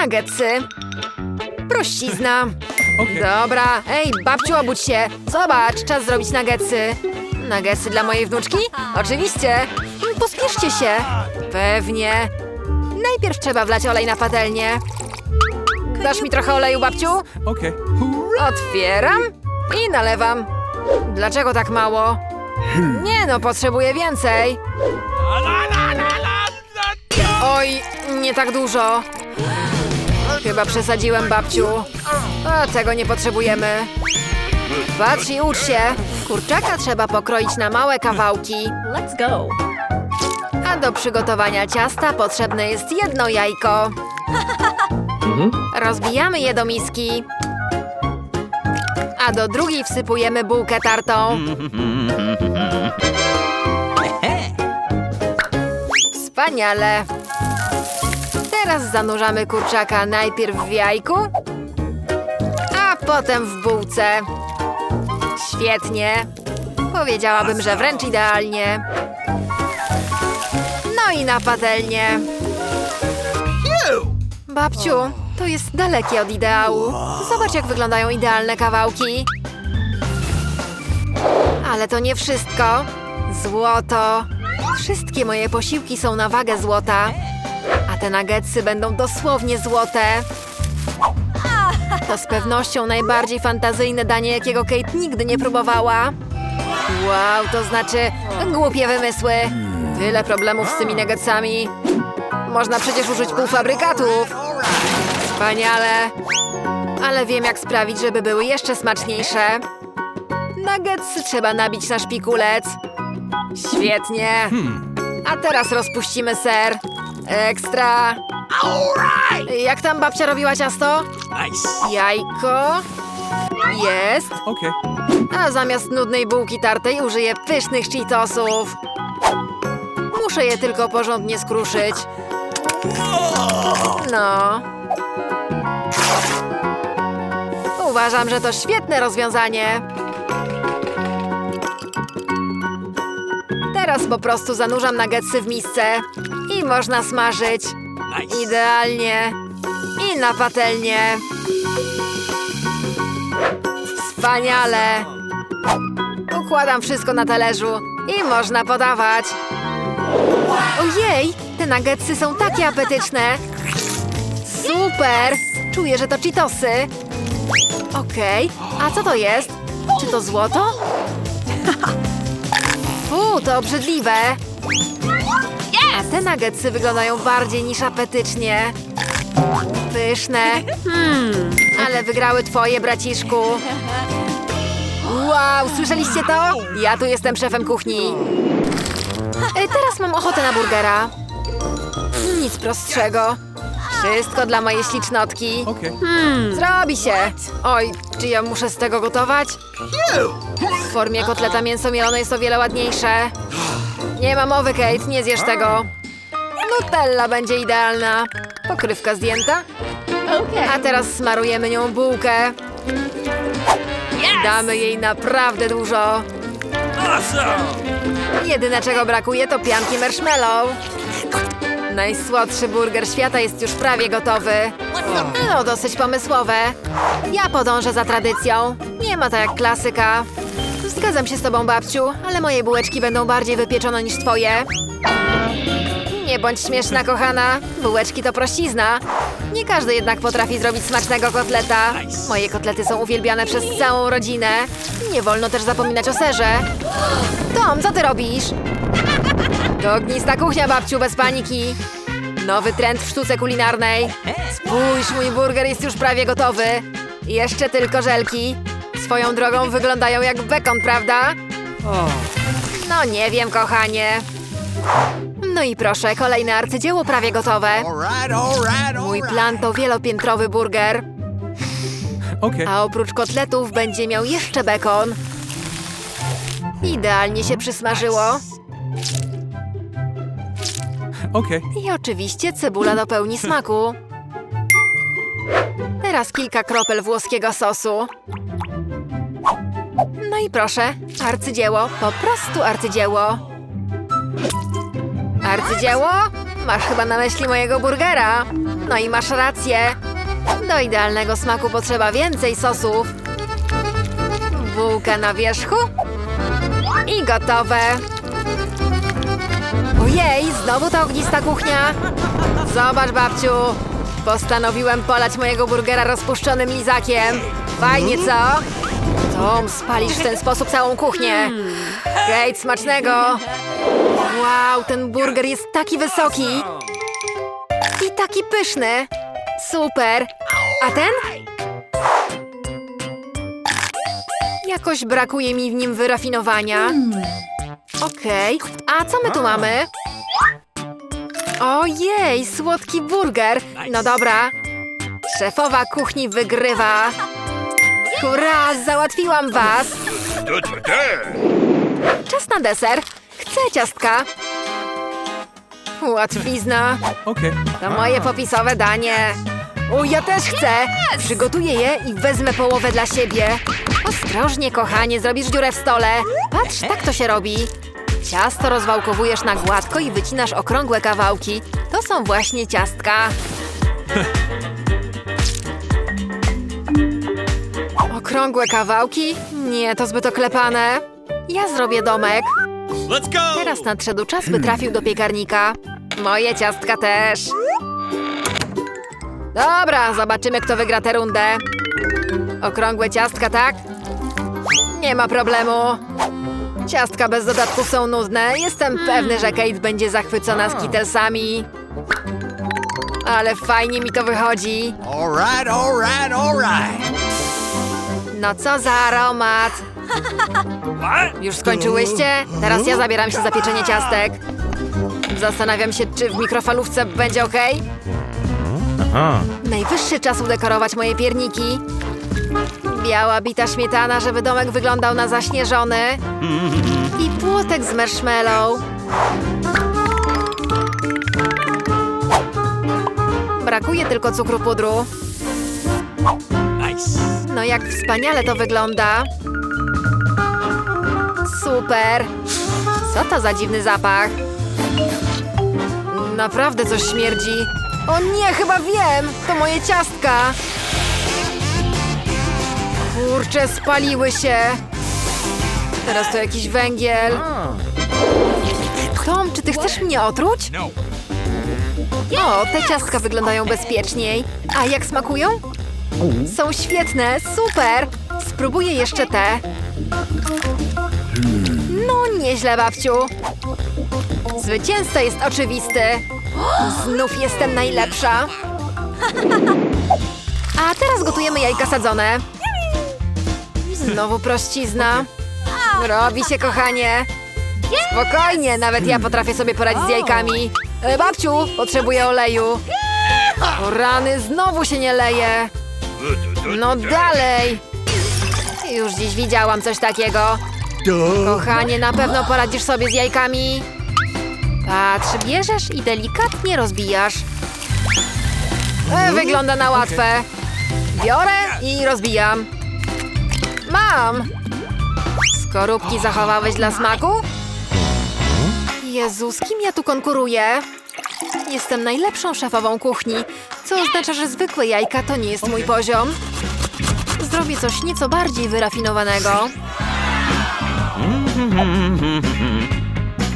nuggetsy. Prościzna. Okay. Dobra, ej, babciu, obudź się. Zobacz, czas zrobić nuggetsy. Nuggetsy dla mojej wnuczki? Oczywiście. Mm, Pospieszcie się. Pewnie. Najpierw trzeba wlać olej na patelnię. Dasz mi trochę oleju, babciu? Okay. Otwieram i nalewam. Dlaczego tak mało? Nie no, potrzebuję więcej. Oj, nie tak dużo. Chyba przesadziłem, babciu. A tego nie potrzebujemy. Patrz i ucz się. Kurczaka trzeba pokroić na małe kawałki. Let's go. A do przygotowania ciasta potrzebne jest jedno jajko. Rozbijamy je do miski. A do drugiej wsypujemy bułkę tartą. Wspaniale. Teraz zanurzamy kurczaka najpierw w jajku, a potem w bułce. Świetnie. Powiedziałabym, że wręcz idealnie. No i na patelnię. Babciu, to jest dalekie od ideału. Zobacz, jak wyglądają idealne kawałki. Ale to nie wszystko. Złoto. Wszystkie moje posiłki są na wagę złota. Te nuggetsy będą dosłownie złote. To z pewnością najbardziej fantazyjne danie, jakiego Kate nigdy nie próbowała. Wow, to znaczy głupie wymysły. Tyle problemów z tymi nuggetsami. Można przecież użyć półfabrykatów. Wspaniale. Ale wiem, jak sprawić, żeby były jeszcze smaczniejsze. Nuggetsy trzeba nabić na szpikulec. Świetnie. A teraz rozpuścimy ser. Ekstra. Jak tam babcia robiła ciasto? Nice. Jajko. Jest. Okay. A zamiast nudnej bułki tartej użyję pysznych cheetosów. Muszę je tylko porządnie skruszyć. No. Uważam, że to świetne rozwiązanie. Teraz po prostu zanurzam nuggetsy w misce i można smażyć. Idealnie. I na patelnię. Wspaniale. Układam wszystko na talerzu i można podawać. Ojej, te nuggetsy są takie apetyczne. Super! Czuję, że to Cheetosy. Okej, a co to jest? Czy to złoto? Fu, to obrzydliwe. A te nuggetsy wyglądają bardziej niż apetycznie. Pyszne. Hmm, ale wygrały twoje, braciszku. Wow, słyszeliście to? Ja tu jestem szefem kuchni. E, teraz mam ochotę na burgera. Nic prostszego. Wszystko dla mojej ślicznotki. Okay. Zrobi się. Oj, czy ja muszę z tego gotować? W formie kotleta mięso mielone jest o wiele ładniejsze. Nie ma mowy, Kate, nie zjesz tego. Nutella będzie idealna. Pokrywka zdjęta. A teraz smarujemy nią bułkę. Damy jej naprawdę dużo. Jedyne czego brakuje to pianki marshmallow. Najsłodszy burger świata jest już prawie gotowy. No, dosyć pomysłowe. Ja podążę za tradycją. Nie ma to jak klasyka. Zgadzam się z tobą, babciu, ale moje bułeczki będą bardziej wypieczone niż twoje. Nie bądź śmieszna, kochana. Bułeczki to prościzna. Nie każdy jednak potrafi zrobić smacznego kotleta. Moje kotlety są uwielbiane przez całą rodzinę. Nie wolno też zapominać o serze. Tom, co ty robisz? To ognista kuchnia, babciu, bez paniki. Nowy trend w sztuce kulinarnej. Spójrz, mój burger jest już prawie gotowy. Jeszcze tylko żelki. Swoją drogą wyglądają jak bekon, prawda? No nie wiem, kochanie. No i proszę, kolejne arcydzieło prawie gotowe. Mój plan to wielopiętrowy burger, a oprócz kotletów będzie miał jeszcze bekon. Idealnie się przysmażyło. I oczywiście cebula dopełni smaku. Teraz kilka kropel włoskiego sosu. No i proszę, arcydzieło, po prostu arcydzieło. Arcydzieło? Masz chyba na myśli mojego burgera. No i masz rację. Do idealnego smaku potrzeba więcej sosów. Bułka na wierzchu. I gotowe. Ojej, znowu ta ognista kuchnia. Zobacz, babciu. Postanowiłem polać mojego burgera rozpuszczonym lizakiem. Fajnie, co? Tom, spalisz w ten sposób całą kuchnię. Kate, smacznego. Wow, ten burger jest taki wysoki. I taki pyszny. Super. A ten? Jakoś brakuje mi w nim wyrafinowania. Okej, a co my tu mamy? Ojej, słodki burger. No dobra. Szefowa kuchni wygrywa. Hurra, załatwiłam was. Czas na deser. Chcę ciastka. Łatwizna. Okay. To moje popisowe danie. O, ja też chcę. Przygotuję je i wezmę połowę dla siebie. Ostrożnie, kochanie, zrobisz dziurę w stole. Patrz, tak to się robi. Ciasto rozwałkowujesz na gładko i wycinasz okrągłe kawałki. To są właśnie ciastka. Okrągłe kawałki? Nie, to zbyt oklepane. Ja zrobię domek. Let's go! Teraz nadszedł czas, by trafił do piekarnika. Moje ciastka też. Dobra, zobaczymy, kto wygra tę rundę. Okrągłe ciastka, tak? Nie ma problemu. Ciastka bez dodatków są nudne. Jestem pewny, że Kate będzie zachwycona skitelsami. Ale fajnie mi to wychodzi. All right, all right, all right. No co za aromat. Już skończyłyście? Teraz ja zabieram się za pieczenie ciastek. Zastanawiam się, czy w mikrofalówce będzie ok. Najwyższy czas udekorować moje pierniki. Biała bita śmietana, żeby domek wyglądał na zaśnieżony. I płotek z marshmallow. Brakuje tylko cukru pudru. Nice. No jak wspaniale to wygląda. Super. Co to za dziwny zapach? Naprawdę coś śmierdzi. O nie, chyba wiem! To moje ciastka! Kurczę, spaliły się! Teraz to jakiś węgiel. Tom, czy ty chcesz mnie otruć? No. O, te ciastka wyglądają bezpieczniej. A jak smakują? Są świetne, super! Spróbuję jeszcze te. No, nieźle, babciu. Zwycięzca jest oczywisty. Znów jestem najlepsza. A teraz gotujemy jajka sadzone. Znowu prościzna. Robi się, kochanie. Spokojnie, nawet ja potrafię sobie poradzić z jajkami. E, babciu, potrzebuję oleju. O rany, znowu się nie leje. No dalej! Już dziś widziałam coś takiego. Kochanie, na pewno poradzisz sobie z jajkami. Patrz, bierzesz i delikatnie rozbijasz. E, wygląda na łatwe. Biorę i rozbijam. Mam! Skorupki zachowałeś dla smaku? Jezu, z kim ja tu konkuruję? Jestem najlepszą szefową kuchni, co oznacza, że zwykłe jajka to nie jest mój poziom. Zrobię coś nieco bardziej wyrafinowanego.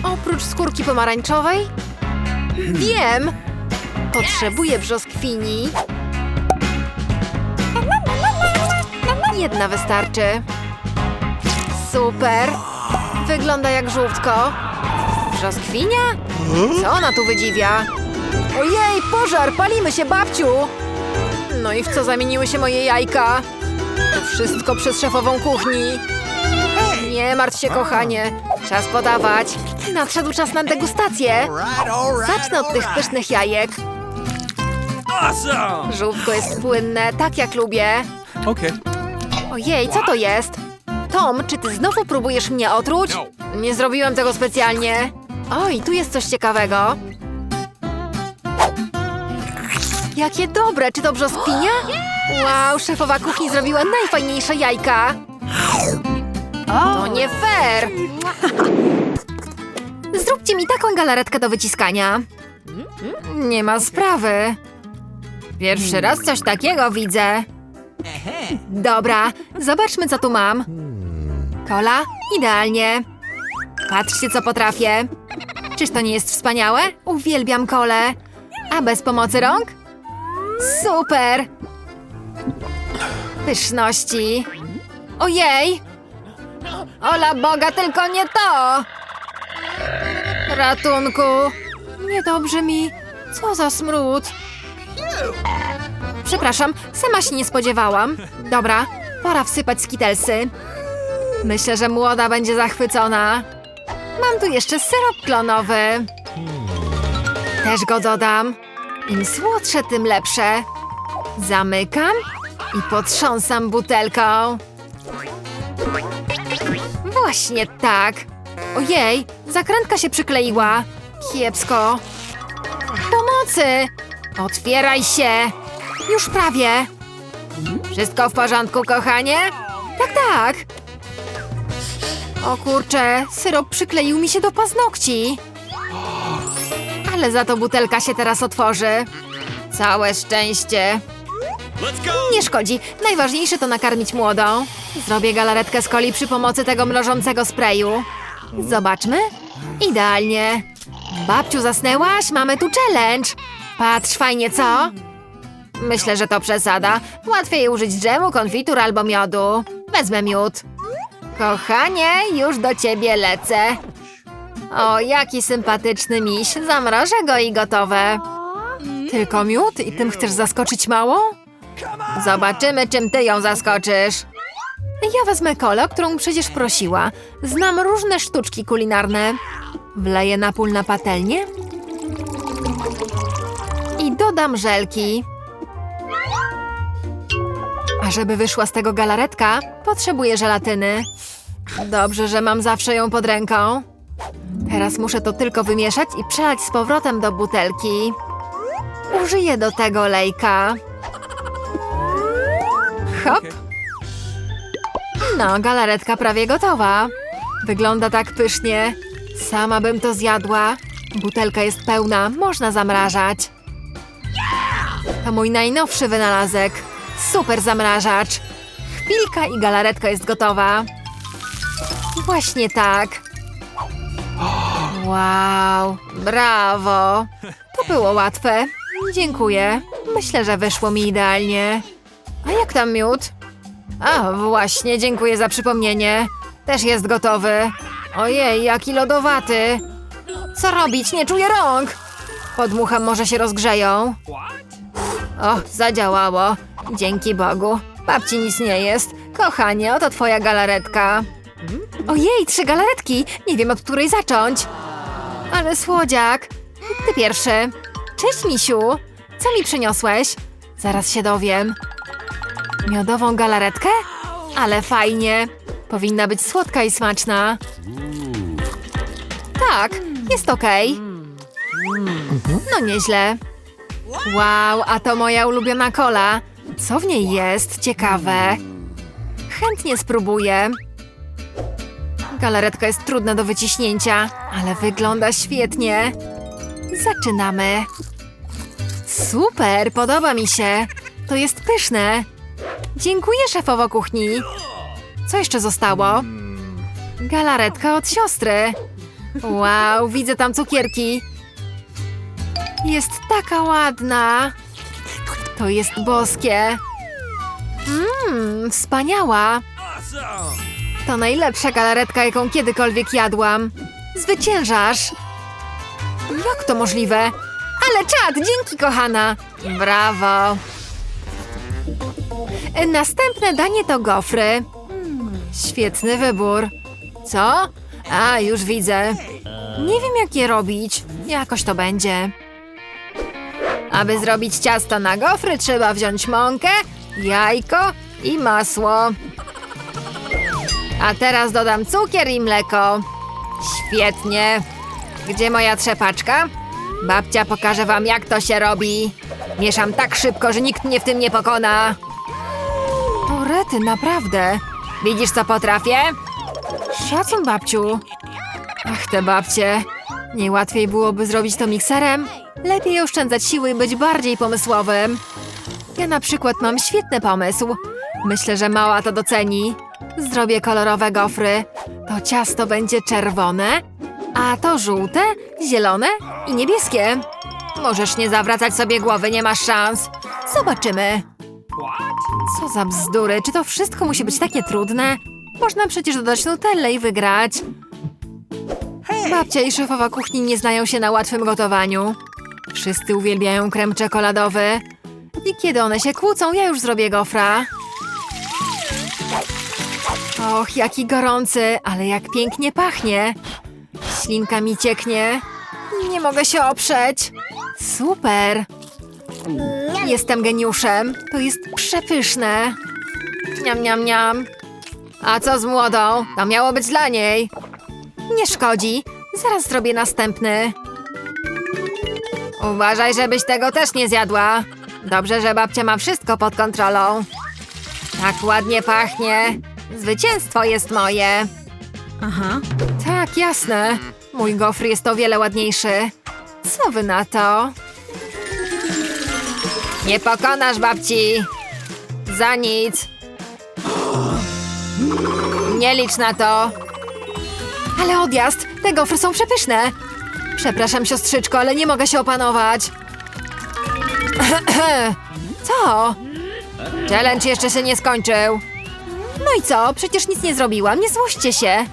Oprócz skórki pomarańczowej? Wiem! Potrzebuję brzoskwini. Jedna wystarczy. Super! Wygląda jak żółtko. Brzoskwinia? Co ona tu wydziwia? Ojej, pożar! Palimy się, babciu! No i w co zamieniły się moje jajka? To wszystko przez szefową kuchni. Nie martw się, kochanie. Czas podawać. Nadszedł czas na degustację. Zacznę od tych pysznych jajek. Żółtko jest płynne, tak jak lubię. Okay. Ojej, co to jest? Tom, czy ty znowu próbujesz mnie otruć? Nie zrobiłem tego specjalnie. Oj, tu jest coś ciekawego. Jakie dobre, czy to brzoskwinia? Wow, szefowa kuchni zrobiła najfajniejsze jajka. To nie fair. Zróbcie mi taką galaretkę do wyciskania. Nie ma sprawy. Pierwszy raz coś takiego widzę. Dobra, zobaczmy co tu mam. Kola? Idealnie. Patrzcie co potrafię. Czyż to nie jest wspaniałe? Uwielbiam kole. A bez pomocy rąk? Super! Pyszności. Ojej! Ola Boga, tylko nie to! Ratunku! Niedobrze mi. Co za smród. Przepraszam, sama się nie spodziewałam. Dobra, pora wsypać skitelsy. Myślę, że młoda będzie zachwycona. Mam tu jeszcze syrop klonowy. Też go dodam. Im słodsze, tym lepsze. Zamykam i potrząsam butelką. Właśnie tak. Ojej, zakrętka się przykleiła. Kiepsko. Pomocy! Otwieraj się! Już prawie. Wszystko w porządku, kochanie? Tak, tak. O kurczę, syrop przykleił mi się do paznokci. Ale za to butelka się teraz otworzy. Całe szczęście. Nie szkodzi. Najważniejsze to nakarmić młodą. Zrobię galaretkę z coli przy pomocy tego mrożącego sprayu. Zobaczmy. Idealnie. Babciu, zasnęłaś? Mamy tu challenge. Patrz, fajnie, co? Myślę, że to przesada. Łatwiej użyć dżemu, konfitur albo miodu. Wezmę miód. Kochanie, już do ciebie lecę. O, jaki sympatyczny miś. Zamrożę go i gotowe. Tylko miód? I tym chcesz zaskoczyć małą? Zobaczymy, czym ty ją zaskoczysz. Ja wezmę kolę, o którą przecież prosiła. Znam różne sztuczki kulinarne. Wleję napój na patelnię. I dodam żelki. A żeby wyszła z tego galaretka, potrzebuję żelatyny. Dobrze, że mam zawsze ją pod ręką. Teraz muszę to tylko wymieszać i przelać z powrotem do butelki. Użyję do tego olejka. Hop. No, galaretka prawie gotowa. Wygląda tak pysznie. Sama bym to zjadła. Butelka jest pełna, można zamrażać. To mój najnowszy wynalazek. Super zamrażacz. Chwilka i galaretka jest gotowa. Właśnie tak. Wow, brawo. To było łatwe. Dziękuję. Myślę, że wyszło mi idealnie. A jak tam miód? A, właśnie, dziękuję za przypomnienie. Też jest gotowy. Ojej, jaki lodowaty. Co robić? Nie czuję rąk. Podmucham, może się rozgrzeją. O, zadziałało. Dzięki Bogu. Babci nic nie jest. Kochanie, oto twoja galaretka. Ojej, trzy galaretki. Nie wiem, od której zacząć. Ale słodziak. Ty pierwszy. Cześć, misiu. Co mi przyniosłeś? Zaraz się dowiem. Miodową galaretkę? Ale fajnie. Powinna być słodka i smaczna. Tak, jest okej. No nieźle. Wow, a to moja ulubiona kola. Co w niej jest? Ciekawe. Chętnie spróbuję. Galaretka jest trudna do wyciśnięcia, ale wygląda świetnie. Zaczynamy. Super, podoba mi się. To jest pyszne. Dziękuję, szefowo kuchni. Co jeszcze zostało? Galaretka od siostry. Wow, widzę tam cukierki. Jest taka ładna. To jest boskie. Mmm, wspaniała. To najlepsza galaretka, jaką kiedykolwiek jadłam. Zwyciężasz. Jak to możliwe? Ale czad, dzięki kochana. Brawo. Następne danie to gofry. Świetny wybór. Co? A, już widzę. Nie wiem, jak je robić. Jakoś to będzie. Aby zrobić ciasto na gofry, trzeba wziąć mąkę, jajko i masło. A teraz dodam cukier i mleko. Świetnie. Gdzie moja trzepaczka? Babcia pokaże wam, jak to się robi. Mieszam tak szybko, że nikt mnie w tym nie pokona. O rety, naprawdę. Widzisz, co potrafię? Szacun, babciu. Ach, te babcie. Nie łatwiej byłoby zrobić to mikserem? Lepiej oszczędzać siły i być bardziej pomysłowym. Ja na przykład mam świetny pomysł. Myślę, że mała to doceni. Zrobię kolorowe gofry. To ciasto będzie czerwone, a to żółte, zielone i niebieskie. Możesz nie zawracać sobie głowy, nie masz szans. Zobaczymy. Co za bzdury, czy to wszystko musi być takie trudne? Można przecież dodać nutellę i wygrać. Babcia i szefowa kuchni nie znają się na łatwym gotowaniu. Wszyscy uwielbiają krem czekoladowy. I kiedy one się kłócą, ja już zrobię gofra. Och, jaki gorący, ale jak pięknie pachnie. Ślinka mi cieknie. Nie mogę się oprzeć. Super. Jestem geniuszem. To jest przepyszne. Niam, niam, niam. A co z młodą? To miało być dla niej. Nie szkodzi. Zaraz zrobię następny. Uważaj, żebyś tego też nie zjadła. Dobrze, że babcia ma wszystko pod kontrolą. Tak ładnie pachnie. Zwycięstwo jest moje. Aha. Tak, jasne. Mój gofr jest o wiele ładniejszy. Co wy na to? Nie pokonasz babci. Za nic. Nie licz na to. Ale odjazd! Te gofry są przepyszne. Przepraszam, siostrzyczko, ale nie mogę się opanować. Co? Challenge jeszcze się nie skończył. No i co? Przecież nic nie zrobiłam. Nie złoście się.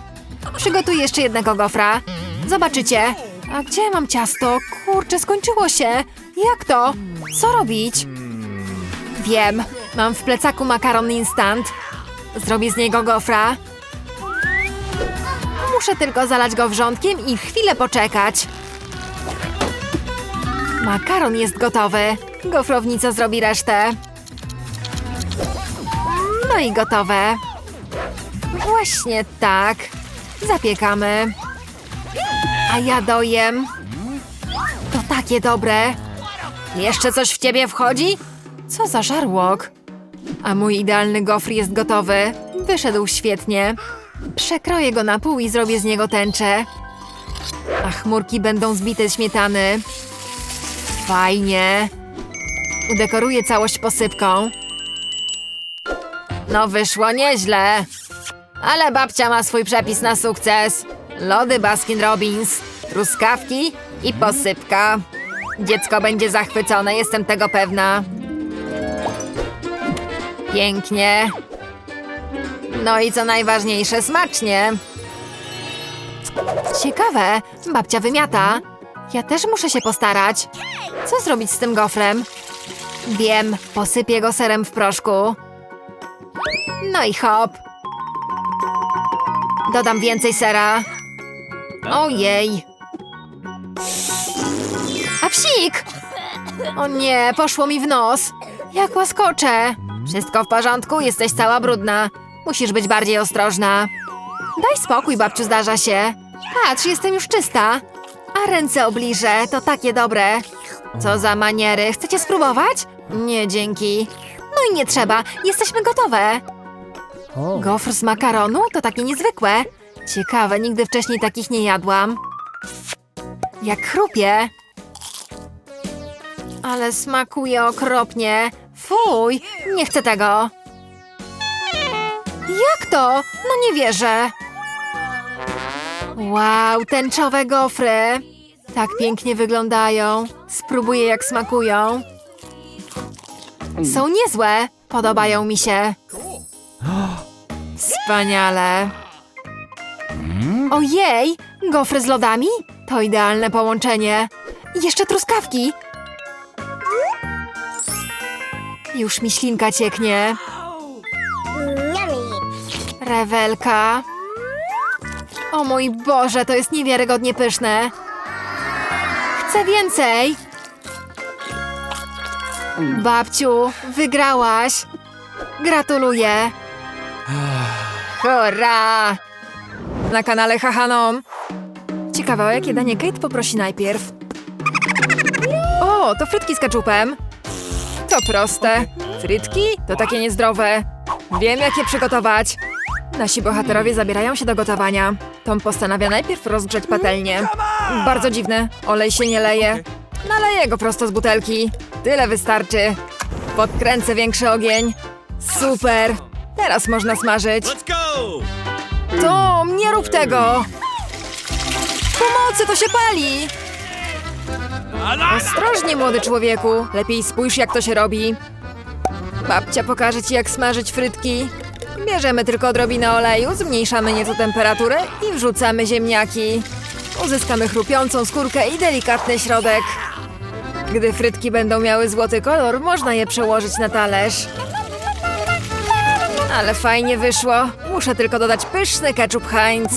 Przygotuję jeszcze jednego gofra. Zobaczycie. A gdzie mam ciasto? Kurczę, skończyło się. Jak to? Co robić? Wiem. Mam w plecaku makaron instant. Zrobię z niego gofra. Muszę tylko zalać go wrzątkiem i chwilę poczekać. Makaron jest gotowy. Gofrownica zrobi resztę. No i gotowe. Właśnie tak. Zapiekamy. A ja dojem. To takie dobre. Jeszcze coś w ciebie wchodzi? Co za żarłok. A mój idealny gofr jest gotowy. Wyszedł świetnie. Przekroję go na pół i zrobię z niego tęczę. A chmurki będą zbite śmietany. Fajnie. Udekoruję całość posypką. No wyszło nieźle. Ale babcia ma swój przepis na sukces. Lody Baskin Robbins, truskawki i posypka. Dziecko będzie zachwycone, jestem tego pewna. Pięknie. No i co najważniejsze, smacznie. Ciekawe, babcia wymiata. Ja też muszę się postarać. Co zrobić z tym gofrem? Wiem, posypię go serem w proszku. No i hop. Dodam więcej sera. Ojej. A psik! O nie, poszło mi w nos. Jak łaskocze. Wszystko w porządku, jesteś cała brudna. Musisz być bardziej ostrożna. Daj spokój, babciu, zdarza się. Patrz, jestem już czysta. A ręce obliżę, to takie dobre. Co za maniery, chcecie spróbować? Nie, dzięki. No i nie trzeba, jesteśmy gotowe. Gofr z makaronu? To takie niezwykłe. Ciekawe, nigdy wcześniej takich nie jadłam. Jak chrupie. Ale smakuje okropnie. Fuj, nie chcę tego. Jak to? No nie wierzę. Wow, tęczowe gofry. Tak pięknie wyglądają. Spróbuję jak smakują. Są niezłe. Podobają mi się. Wspaniale. Ojej, gofry z lodami? To idealne połączenie. Jeszcze truskawki. Już mi ślinka cieknie. Rewelka. O mój Boże, to jest niewiarygodnie pyszne. Chcę więcej. Babciu, wygrałaś. Gratuluję. Hurra! Na kanale Hahanom. Ciekawe, o jakie danie Kate poprosi najpierw. O, to frytki z keczupem. To proste. Frytki? To takie niezdrowe. Wiem, jak je przygotować. Nasi bohaterowie zabierają się do gotowania. Tom postanawia najpierw rozgrzać patelnię. Bardzo dziwne. Olej się nie leje. Naleję go prosto z butelki. Tyle wystarczy. Podkręcę większy ogień. Super. Teraz można smażyć. Tom, nie rób tego! Pomocy, to się pali! Ostrożnie, młody człowieku. Lepiej spójrz, jak to się robi. Babcia pokaże ci, jak smażyć frytki. Bierzemy tylko odrobinę oleju, zmniejszamy nieco temperaturę i wrzucamy ziemniaki. Uzyskamy chrupiącą skórkę i delikatny środek. Gdy frytki będą miały złoty kolor, można je przełożyć na talerz. Ale fajnie wyszło. Muszę tylko dodać pyszny ketchup Heinz.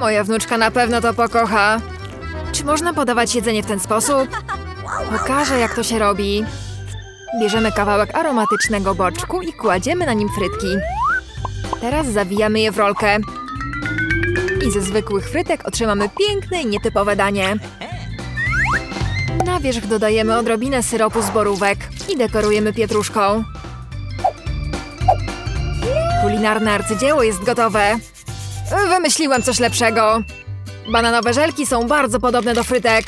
Moja wnuczka na pewno to pokocha. Czy można podawać jedzenie w ten sposób? Pokażę, jak to się robi. Bierzemy kawałek aromatycznego boczku i kładziemy na nim frytki. Teraz zawijamy je w rolkę. I ze zwykłych frytek otrzymamy piękne i nietypowe danie. Na wierzch dodajemy odrobinę syropu z borówek i dekorujemy pietruszką. Kulinarne arcydzieło jest gotowe. Wymyśliłem coś lepszego. Bananowe żelki są bardzo podobne do frytek.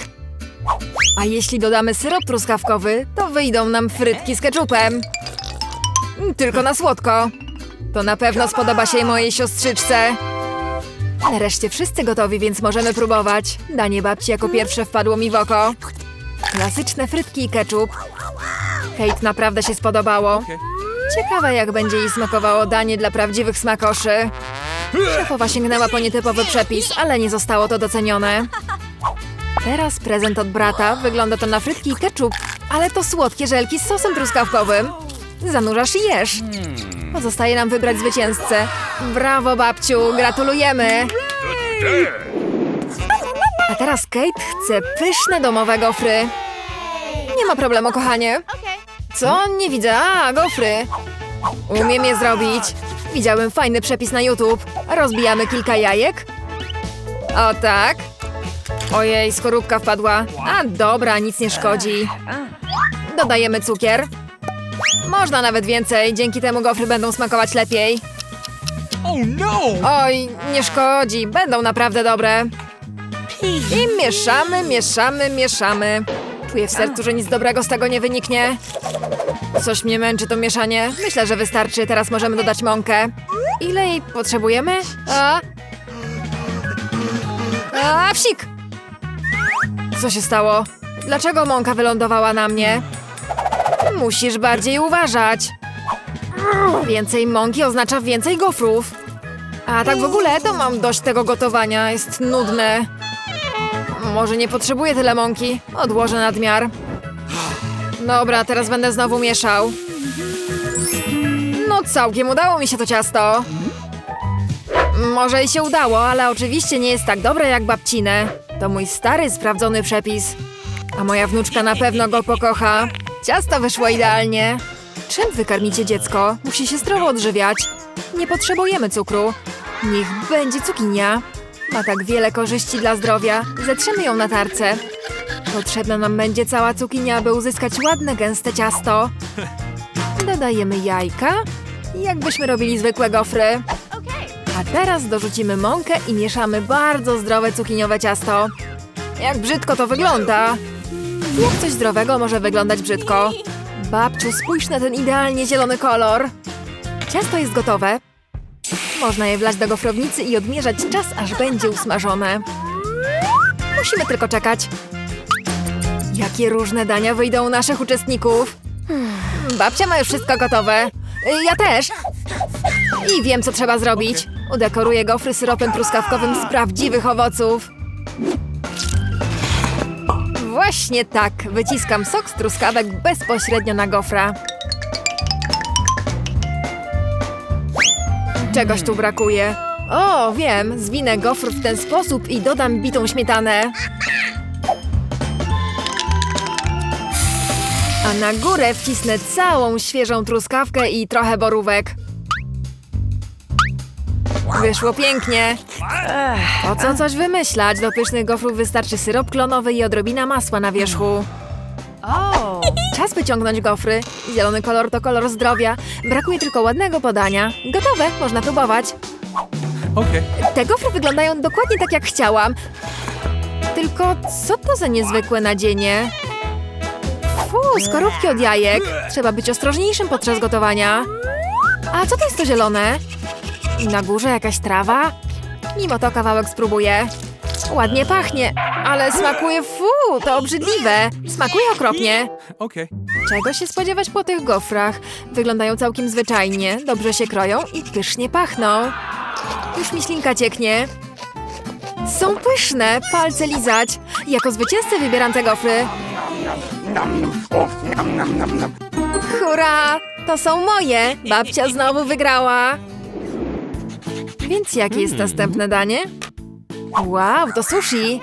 A jeśli dodamy syrop truskawkowy, to wyjdą nam frytki z keczupem. Tylko na słodko. To na pewno spodoba się mojej siostrzyczce. Nareszcie wszyscy gotowi, więc możemy próbować. Danie babci jako pierwsze wpadło mi w oko. Klasyczne frytki i keczup. Kate naprawdę się spodobało. Ciekawe, jak będzie jej smakowało danie dla prawdziwych smakoszy. Szefowa sięgnęła po nietypowy przepis, ale nie zostało to docenione. Teraz prezent od brata. Wygląda to na frytki i ketchup, ale to słodkie żelki z sosem truskawkowym. Zanurzasz i jesz. Pozostaje nam wybrać zwycięzcę. Brawo, babciu, gratulujemy! A teraz Kate chce pyszne domowe gofry. Nie ma problemu, kochanie. Co? Nie widzę. A, gofry. Umiem je zrobić. Widziałem fajny przepis na YouTube. Rozbijamy kilka jajek. O tak. Ojej, skorupka wpadła. A dobra, nic nie szkodzi. Dodajemy cukier. Można nawet więcej, dzięki temu gofry będą smakować lepiej. Oh no! Oj, nie szkodzi, będą naprawdę dobre. I mieszamy, mieszamy, mieszamy. Czuję w sercu, że nic dobrego z tego nie wyniknie. Coś mnie męczy to mieszanie. Myślę, że wystarczy. Teraz możemy dodać mąkę. Ile jej potrzebujemy? A? A, psik! Co się stało? Dlaczego mąka wylądowała na mnie? Musisz bardziej uważać. Więcej mąki oznacza więcej gofrów. A tak w ogóle to mam dość tego gotowania. Jest nudne. Może nie potrzebuję tyle mąki. Odłożę nadmiar. Dobra, teraz będę znowu mieszał. No całkiem udało mi się to ciasto. Może i się udało, ale oczywiście nie jest tak dobre jak babcine. To mój stary, sprawdzony przepis. A moja wnuczka na pewno go pokocha. Ciasto wyszło idealnie. Czym wykarmicie dziecko? Musi się zdrowo odżywiać. Nie potrzebujemy cukru. Niech będzie cukinia. Ma tak wiele korzyści dla zdrowia. Zetrzemy ją na tarce. Potrzebna nam będzie cała cukinia, aby uzyskać ładne, gęste ciasto. Dodajemy jajka, jakbyśmy robili zwykłe gofry. A teraz dorzucimy mąkę i mieszamy bardzo zdrowe cukiniowe ciasto. Jak brzydko to wygląda. Jak coś zdrowego może wyglądać brzydko. Babciu, spójrz na ten idealnie zielony kolor. Ciasto jest gotowe. Można je wlać do gofrownicy i odmierzać czas, aż będzie usmażone. Musimy tylko czekać. Jakie różne dania wyjdą u naszych uczestników. Hmm, Babcia ma już wszystko gotowe. Ja też. I wiem, co trzeba zrobić. Udekoruję gofry syropem truskawkowym z prawdziwych owoców. Właśnie tak. Wyciskam sok z truskawek bezpośrednio na gofra. Czegoś tu brakuje. O, wiem. Zwinę gofr w ten sposób i dodam bitą śmietanę. A na górę wcisnę całą świeżą truskawkę i trochę borówek. Wyszło pięknie. Po co coś wymyślać? Do pysznych gofrów wystarczy syrop klonowy i odrobina masła na wierzchu. Czas wyciągnąć gofry. Zielony kolor to kolor zdrowia. Brakuje tylko ładnego podania. Gotowe, można próbować. Okay. Te gofry wyglądają dokładnie tak, jak chciałam. Tylko co to za niezwykłe nadzienie? Fu, skorupki od jajek. Trzeba być ostrożniejszym podczas gotowania. A co to jest to zielone? Na górze jakaś trawa? Mimo to kawałek spróbuję. Ładnie pachnie, ale smakuje fu, to obrzydliwe. Smakuje okropnie. Czego się spodziewać po tych gofrach? Wyglądają całkiem zwyczajnie, dobrze się kroją i pysznie pachną. Już mi ślinka cieknie. Są pyszne, palce lizać. Jako zwycięzcę wybieram te gofry. Hurra! To są moje! Babcia znowu wygrała! Więc jakie jest następne danie? Wow, to sushi!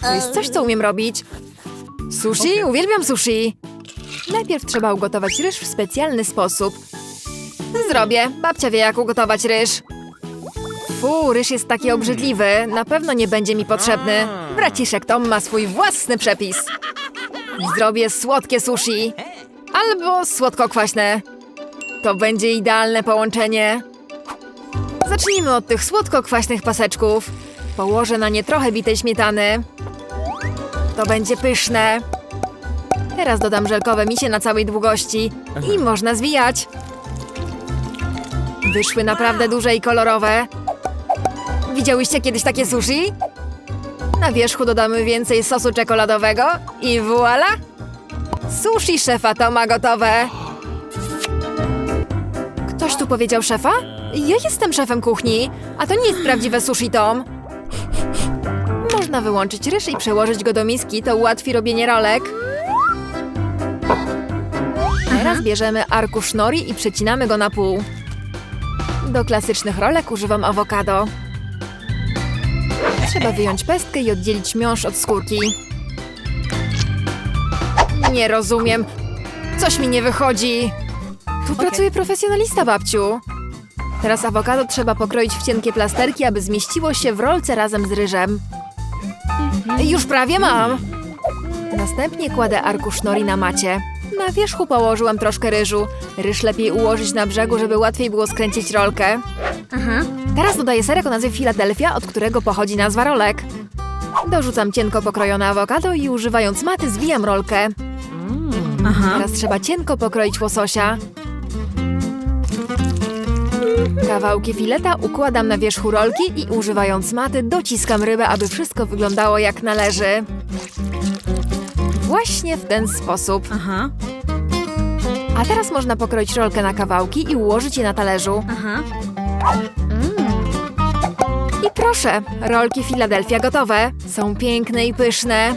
To jest coś, co umiem robić. Sushi? Uwielbiam sushi! Najpierw trzeba ugotować ryż w specjalny sposób. Zrobię. Babcia wie, jak ugotować ryż. Fu, ryż jest taki obrzydliwy. Na pewno nie będzie mi potrzebny. Braciszek Tom ma swój własny przepis. Zrobię słodkie sushi. Albo słodko-kwaśne. To będzie idealne połączenie. Zacznijmy od tych słodko-kwaśnych paseczków. Położę na nie trochę bitej śmietany. To będzie pyszne. Teraz dodam żelkowe misie na całej długości i można zwijać. Wyszły naprawdę duże i kolorowe. Widziałyście kiedyś takie sushi? Na wierzchu dodamy więcej sosu czekoladowego i voila! Sushi szefa Toma gotowe. Ktoś tu powiedział szefa? Ja jestem szefem kuchni, a to nie jest prawdziwe sushi Tom. Można wyłączyć ryż i przełożyć go do miski, to ułatwi robienie rolek. Teraz bierzemy arkusz nori i przecinamy go na pół. Do klasycznych rolek używam awokado. Trzeba wyjąć pestkę i oddzielić miąższ od skórki. Nie rozumiem. Coś mi nie wychodzi. Tu pracuje profesjonalista, babciu. Teraz awokado trzeba pokroić w cienkie plasterki, aby zmieściło się w rolce razem z ryżem. Już prawie mam. Następnie kładę arkusz nori na macie. Na wierzchu położyłam troszkę ryżu. Ryż lepiej ułożyć na brzegu, żeby łatwiej było skręcić rolkę. Teraz dodaję serek o nazwie Philadelphia, od którego pochodzi nazwa rolek. Dorzucam cienko pokrojone awokado i używając maty zwijam rolkę. Teraz trzeba cienko pokroić łososia. Kawałki fileta układam na wierzchu rolki i używając maty dociskam rybę, aby wszystko wyglądało jak należy. Właśnie w ten sposób. Aha, A teraz można pokroić rolkę na kawałki i ułożyć je na talerzu. aha. I proszę, rolki Philadelphia gotowe. Są piękne i pyszne.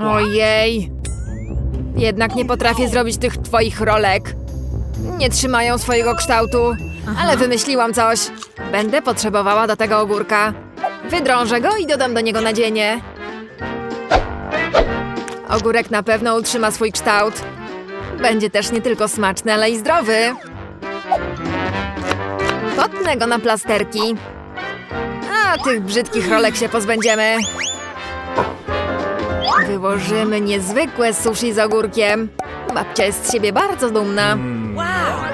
Ojej. Jednak nie potrafię zrobić tych twoich rolek. Nie trzymają swojego kształtu, ale wymyśliłam coś. Będę potrzebowała do tego ogórka. Wydrążę go i dodam do niego nadzienie. Ogórek na pewno utrzyma swój kształt. Będzie też nie tylko smaczny, ale i zdrowy. Potnę go na plasterki. A tych brzydkich rolek się pozbędziemy. Wyłożymy niezwykłe sushi z ogórkiem. Babcia jest z siebie bardzo dumna.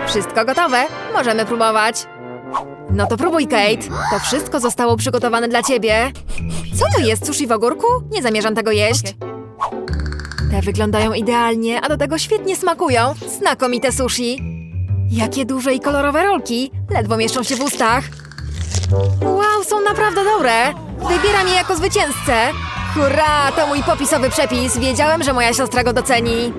Wszystko gotowe, możemy próbować. No to próbuj, Kate. To wszystko zostało przygotowane dla ciebie. Co to jest sushi w ogórku? Nie zamierzam tego jeść. Te wyglądają idealnie, a do tego świetnie smakują. Znakomite sushi. Jakie duże i kolorowe rolki. Ledwo mieszczą się w ustach. Wow, są naprawdę dobre. Wybieram je jako zwycięzcę. Hurra, to mój popisowy przepis. Wiedziałem, że moja siostra go doceni.